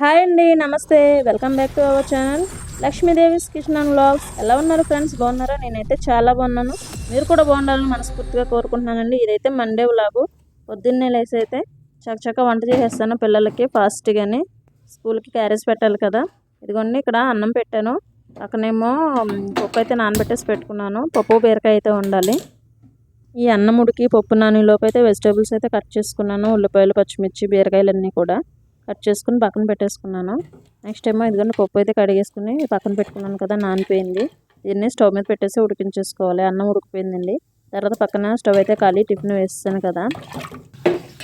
Hi అండి నమస్తే. Welcome back to our channel. Lakshmidevi's kitchen and blogs ఎలా ఉన్నారు ఫ్రెండ్స్? బాగున్నారా? నేనైతే చాలా బాగున్నాను. మీరు కూడా బాగుండాలని మనస్ఫూర్తిగా కోరుకుంటున్నానండి. ఇదైతే మండే వ్లాగు. పొద్దున్నే లేసి అయితే చక్కచక్క వంట చేసేస్తాను పిల్లలకి ఫాస్ట్గానే స్కూల్కి క్యారేజ్ పెట్టాలి కదా. ఇదిగోండి ఇక్కడ అన్నం పెట్టాను. పక్కనేమో పప్పు అయితే నానబెట్టేసి పెట్టుకున్నాను. పప్పు బీరకాయ అయితే ఉండాలి ఈ అన్నం ఉడికి పప్పు నాని లోపు అయితే వెజిటేబుల్స్ అయితే కట్ చేసుకున్నాను. ఉల్లిపాయలు పచ్చిమిర్చి బీరకాయలు అన్నీ కూడా. కట్ చేసుకుని పక్కన పెట్టేసుకున్నాను. నెక్స్ట్ ఏమో ఇదిగోండి పప్పు అయితే కడిగేసుకుని పక్కన పెట్టుకున్నాను కదా నానిపోయింది. దీన్ని స్టవ్ మీద పెట్టేసి ఉడికించేసుకోవాలి. అన్నం ఉడికిపోయిందండి. తర్వాత పక్కన స్టవ్ అయితే ఖాళీ టిఫిన్ వేస్తాను కదా.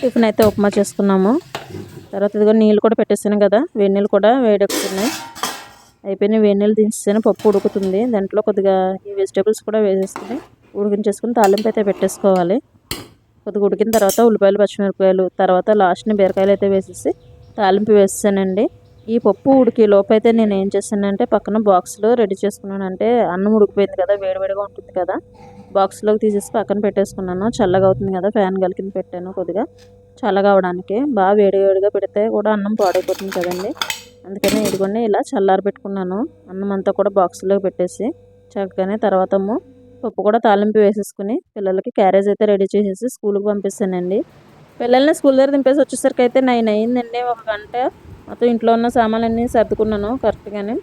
టిఫిన్ అయితే ఉప్మా చేసుకున్నాము. తర్వాత ఇదిగో నీళ్ళు కూడా పెట్టేసాను కదా వేడి కూడా వేడెక్కుతున్నాయి. అయిపోయిన వేడి నీళ్ళు దించేసాను పప్పు ఉడుకుతుంది. దాంట్లో కొద్దిగా ఈ వెజిటేబుల్స్ కూడా వేసేసుకుని ఉడికించేసుకుని తాలింపు అయితే పెట్టేసుకోవాలి. కొద్దిగా ఉడికిన తర్వాత ఉల్లిపాయలు పచ్చిమిరపకాయలు తర్వాత లాస్ట్ని బీరకాయలు అయితే వేసేసి తాలింపు వేసానండి ఈ పప్పు ఉడికి లోపైతే అయితే నేను ఏం చేశానంటే పక్కన బాక్స్లో రెడీ చేసుకున్నాను. అంటే అన్నం ఉడికిపోయింది కదా వేడివేడిగా ఉంటుంది కదా బాక్స్లోకి తీసేసి పక్కన పెట్టేసుకున్నాను. చల్లగా అవుతుంది కదా ఫ్యాన్ కలికింది పెట్టాను కొద్దిగా. చల్లగా అవడానికి బాగా వేడి వేడిగా పెడితే కూడా అన్నం పాడైపోతుంది కదండి. అందుకని ఇదిగోండి ఇలా చల్లారి పెట్టుకున్నాను. అన్నం అంతా కూడా బాక్స్లోకి పెట్టేసి చక్కగానే తర్వాత పప్పు కూడా తాలింపు వేసేసుకుని పిల్లలకి క్యారేజ్ అయితే రెడీ చేసేసి స్కూల్కి పంపిస్తానండి. పిల్లల్ని స్కూల్ దగ్గర దింపేసి వచ్చేసరికి అయితే నైన్ అయ్యిందండి. ఒక గంట మొత్తం ఇంట్లో ఉన్న సామాన్లన్నీ సర్దుకున్నాను కరెక్ట్గానే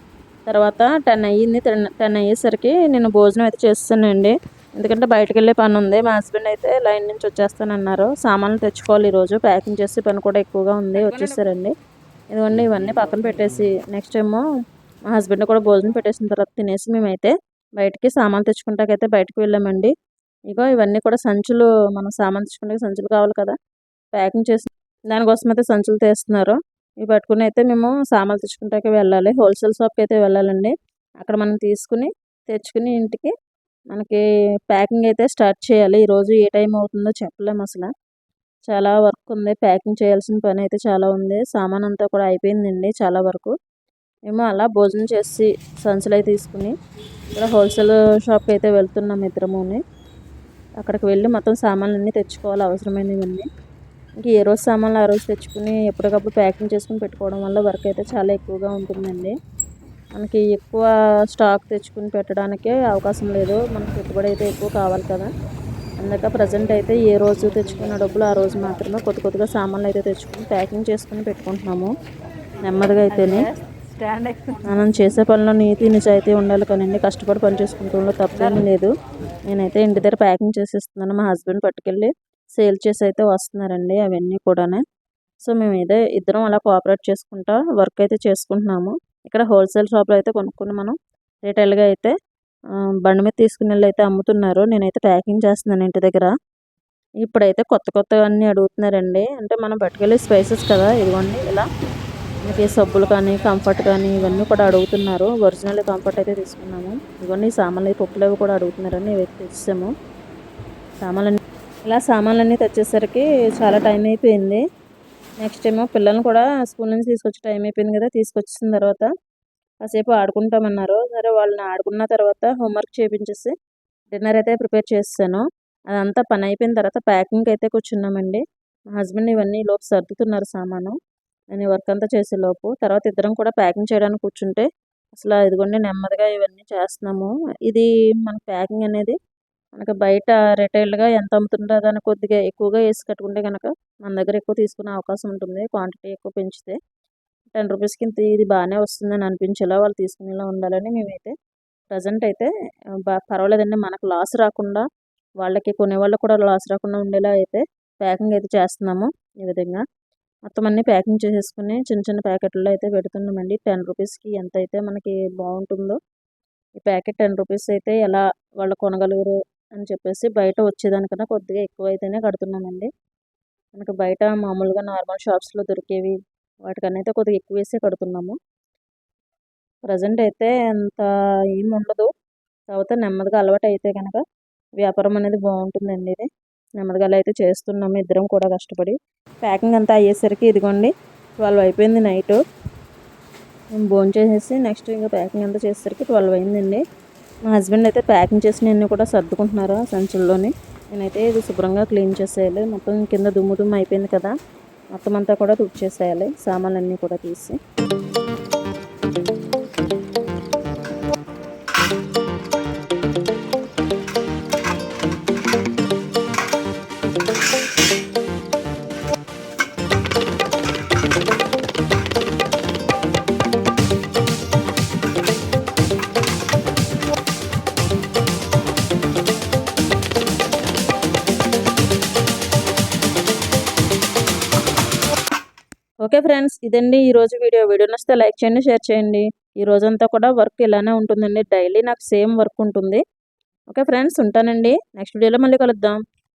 తర్వాత టెన్ అయ్యింది. టెన్ టెన్ అయ్యేసరికి నేను భోజనం అయితే చేస్తానండి ఎందుకంటే బయటకు వెళ్ళే పని ఉంది. మా హస్బెండ్ అయితే లైన్ నుంచి వచ్చేస్తానన్నారు. సామాన్లు తెచ్చుకోవాలి ఈరోజు. ప్యాకింగ్ చేసే పని కూడా ఎక్కువగా ఉంది. వచ్చేసారండి. ఇదిగోండి ఇవన్నీ పక్కన పెట్టేసి నెక్స్ట్ ఏమో మా హస్బెండ్ కూడా భోజనం పెట్టేసిన తర్వాత తినేసి మేమైతే బయటికి సామాన్లు తెచ్చుకుంటాకైతే బయటకు వెళ్ళామండి. ఇగో ఇవన్నీ కూడా సంచులు మనం సామాన్ తెచ్చుకుంటే సంచులు కావాలి కదా. ప్యాకింగ్ చేసి దానికోసం అయితే సంచులు తీస్తున్నారు. ఇవి పట్టుకుని అయితే మేము సామాన్లు తెచ్చుకుంటాకే వెళ్ళాలి. హోల్సేల్ షాప్కి అయితే వెళ్ళాలండి. అక్కడ మనం తీసుకుని తెచ్చుకుని ఇంటికి మనకి ప్యాకింగ్ అయితే స్టార్ట్ చేయాలి. ఈరోజు ఏ టైం అవుతుందో చెప్పలేము అసలు. చాలా వర్క్ ఉంది. ప్యాకింగ్ చేయాల్సిన పని అయితే చాలా ఉంది. సామాన్ అంతా కూడా అయిపోయిందండి చాలా వరకు. మేము అలా భోజనం చేసి సంచులు అయితే తీసుకుని ఇక్కడ హోల్సేల్ షాప్కి అయితే వెళ్తున్నాం ఇద్దరముని. అక్కడికి వెళ్ళి మొత్తం సామాన్లన్నీ తెచ్చుకోవాలి. అవసరమైనవన్నీ. ఇంక ఏ రోజు సామాన్లు ఆ రోజు తెచ్చుకుని ఎప్పటికప్పుడు ప్యాకింగ్ చేసుకుని పెట్టుకోవడం వల్ల వర్క్ అయితే చాలా ఎక్కువగా ఉంటుందండి. మనకి ఎక్కువ స్టాక్ తెచ్చుకుని పెట్టడానికే అవకాశం లేదు. మనకి పెట్టుబడి అయితే ఎక్కువ కావాలి కదా. అందుక ప్రజెంట్ అయితే ఏ రోజు తెచ్చుకున్న డబ్బులు ఆ రోజు మాత్రమే కొద్ది కొద్దిగా సామాన్లు అయితే తెచ్చుకుని ప్యాకింగ్ చేసుకుని పెట్టుకుంటున్నాము. నెమ్మదిగా అయితేనే మనం చేసే పనిలో నీతి నిజాయితీ ఉండాలి కానండి. కష్టపడి పని చేసుకుంటూ తప్పేమీ లేదు. నేనైతే ఇంటి దగ్గర ప్యాకింగ్ చేసేస్తున్నాను. మా హస్బెండ్ పట్టుకెళ్ళి సేల్ చేసి అయితే వస్తున్నారండి అవన్నీ కూడానే. సో మేము ఇదే ఇద్దరం అలా కోఆపరేట్ చేసుకుంటా వర్క్ అయితే చేసుకుంటున్నాము. ఇక్కడ హోల్సేల్ షాప్లో అయితే కొనుక్కుని మనం రిటైల్గా అయితే బండి మీద తీసుకుని వెళ్ళి అయితే అమ్ముతున్నారు. నేనైతే ప్యాకింగ్ చేస్తున్నాను ఇంటి దగ్గర. ఇప్పుడైతే కొత్త కొత్త అన్నీ అడుగుతున్నారండి. అంటే మనం పట్టుకెళ్ళి స్పైసెస్ కదా ఇదిగోండి ఇలా. మనకి సబ్బులు కానీ కంఫర్ట్ కానీ ఇవన్నీ కూడా అడుగుతున్నారు. ఒరిజినల్ కంఫర్ట్ అయితే తీసుకున్నాము. ఇవన్నీ సామాన్లు పప్పులు అవి కూడా అడుగుతున్నారని ఇవైతే తెచ్చాము సామాన్లు ఇలా సామాన్లన్నీ తెచ్చేసరికి చాలా టైం అయిపోయింది. నెక్స్ట్ ఏమో పిల్లల్ని కూడా స్కూల్ నుంచి తీసుకొచ్చి టైం అయిపోయింది కదా తీసుకొచ్చిన తర్వాత కాసేపు ఆడుకుంటామన్నారు. సరే వాళ్ళని ఆడుకున్న తర్వాత హోంవర్క్ చేయించేసి డిన్నర్ అయితే ప్రిపేర్ చేస్తాను. అదంతా పని అయిపోయిన తర్వాత ప్యాకింగ్ అయితే కూర్చున్నామండి. మా హస్బెండ్ ఇవన్నీ లోపు సర్దుతున్నారు సామాను. నేను వర్క్ అంతా చేసే లోపు. తర్వాత ఇద్దరం కూడా ప్యాకింగ్ చేయడానికి కూర్చుంటే అసలు ఇదిగోండి నెమ్మదిగా ఇవన్నీ చేస్తున్నాము. ఇది మన ప్యాకింగ్ అనేది మనకి బయట రిటైల్గా ఎంత అమ్ముతుందో దాన్ని కొద్దిగా ఎక్కువగా వేసి కట్టుకుంటే కనుక మన దగ్గర ఎక్కువ తీసుకునే అవకాశం ఉంటుంది. క్వాంటిటీ ఎక్కువ పెంచితే టెన్ రూపీస్కి ఇంత ఇది బాగానే వస్తుందని అనిపించేలా వాళ్ళు తీసుకునేలా ఉండాలని మేమైతే ప్రజెంట్ అయితే బా పర్వాలేదండి. మనకు లాస్ రాకుండా వాళ్ళకి కొనే వాళ్ళకి కూడా లాస్ రాకుండా ఉండేలా అయితే ప్యాకింగ్ అయితే చేస్తున్నాము ఈ విధంగా. మొత్తం అన్నీ ప్యాకింగ్ చేసేసుకుని చిన్న చిన్న ప్యాకెట్లో అయితే పెడుతున్నామండి. టెన్ రూపీస్కి ఎంత అయితే మనకి బాగుంటుందో ఈ ప్యాకెట్ టెన్ రూపీస్ అయితే ఎలా వాళ్ళు కొనగలుగురు అని చెప్పేసి బయట వచ్చేదానికన్నా కొద్దిగా ఎక్కువ అయితేనే కడుతున్నామండి మనకి బయట మామూలుగా నార్మల్ షాప్స్లో దొరికేవి వాటికన్నా అయితే కొద్దిగా ఎక్కువ వేసే కడుతున్నాము. ప్రజెంట్ అయితే అంత ఏమి ఉండదు తర్వాత నెమ్మదిగా అలవాటు అయితే కనుక వ్యాపారం అనేది బాగుంటుందండి ఇది. నెమ్మదిగా అలా అయితే చేస్తున్నాము. ఇద్దరం కూడా కష్టపడి ప్యాకింగ్ అంతా అయ్యేసరికి ఇదిగోండి ట్వెల్వ్ అయిపోయింది నైట్. మేము భోజనం చేసేసి నెక్స్ట్ ఇంకా ప్యాకింగ్ అంతా చేసేసరికి ట్వెల్వ్ అయిందండి. మా హస్బెండ్ అయితే ప్యాకింగ్ చేసినవన్నీ కూడా సర్దుకుంటున్నారు ఆ సంచుల్లోని. నేనైతే ఇది శుభ్రంగా క్లీన్ చేసేయాలి. మొత్తం కింద దుమ్ము దుమ్ము అయిపోయింది కదా. మొత్తం అంతా కూడా తుడిచేసేయాలి. సామాన్లన్నీ కూడా తీసి. ఓకే ఫ్రెండ్స్ ఇదండి ఈ రోజు వీడియో. వీడియో నచ్చితే లైక్ చేయండి షేర్ చేయండి. ఈ రోజంతా కూడా వర్క్ ఇలానే ఉంటుందండి. డైలీ నాకు సేమ్ వర్క్ ఉంటుంది. ఓకే ఫ్రెండ్స్ ఉంటానండి. నెక్స్ట్ వీడియోలో మళ్ళీ కలుద్దాం.